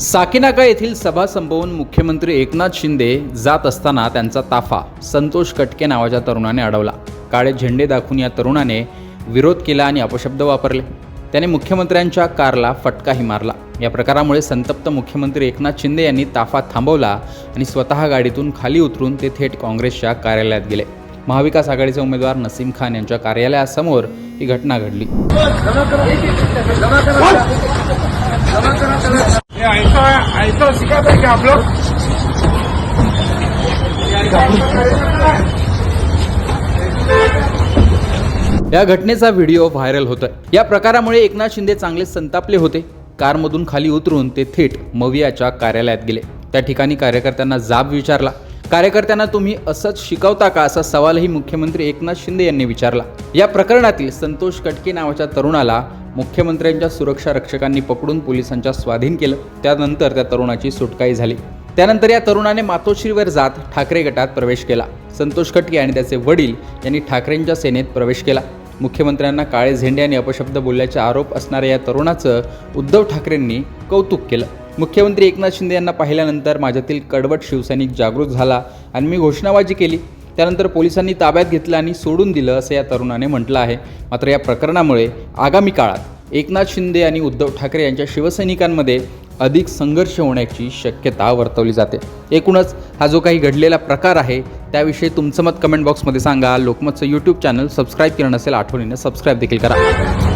साकीनाका येथील सभा संपवून मुख्यमंत्री एकनाथ शिंदे जात असताना त्यांचा ताफा संतोष कटके नावाच्या तरुणाने अडवला. काळे झेंडे दाखवून या तरुणाने विरोध केला आणि अपशब्द वापरले. त्याने मुख्यमंत्र्यांच्या कारला फटकाही मारला. या प्रकारामुळे संतप्त मुख्यमंत्री एकनाथ शिंदे यांनी ताफा थांबवला आणि स्वतः गाडीतून खाली उतरून ते थेट काँग्रेसच्या कार्यालयात गेले. महाविकास आघाडीचे उमेदवार नसीम खान यांच्या कार्यालयासमोर ही घटना घडली. ये घटनेचा व्हिडिओ व्हायरल होतोय. या प्रकारामुळे एकनाथ शिंदे चांगले संतापले होते. कारमधून खाली उतरून ते थेट मवियाच्या कार्यालयात गेले. त्या ठिकाणी कार्यकर्त्यांना जाब विचारला. कार्यकर्त्यांना तुम्ही असंच शिकवता का? असा सवालही मुख्यमंत्री एकनाथ शिंदे यांनी विचारला. या प्रकरणातील संतोष कटके नावाच्या तरुणाला मुख्यमंत्र्यांच्या सुरक्षा रक्षकांनी पकडून पोलिसांच्या स्वाधीन केलं. त्यानंतर त्या तरुणाची सुटकाही झाली. त्यानंतर या तरुणाने मातोश्रीवर जात ठाकरे गटात प्रवेश केला. संतोष कटके आणि त्याचे वडील यांनी ठाकरेंच्या सेनेत प्रवेश केला. मुख्यमंत्र्यांना काळे झेंडे आणि अपशब्द बोलल्याचे आरोप असणाऱ्या या तरुणाचं उद्धव ठाकरेंनी कौतुक केलं. मुख्यमंत्री एकनाथ शिंदे यांना पाहिल्यानंतर माझ्यातील कडवट शिवसैनिक जागृत झाला आणि मी घोषणाबाजी केली. त्यानंतर पोलिसांनी ताब्यात घेतलं आणि सोडून दिलं असं या तरुणाने म्हटलं आहे. मात्र या प्रकरणामुळे आगामी काळात एकनाथ शिंदे आणि उद्धव ठाकरे यांच्या शिवसैनिकांमध्ये अधिक संघर्ष होण्याची शक्यता वर्तवली जाते. एकूणच हा जो काही घडलेला प्रकार आहे त्याविषयी तुमचं मत कमेंट बॉक्समध्ये सांगा. लोकमतचं यूट्यूब चॅनल सबस्क्राईब केलं नसेल आठवणीनं सबस्क्राईब देखील करा.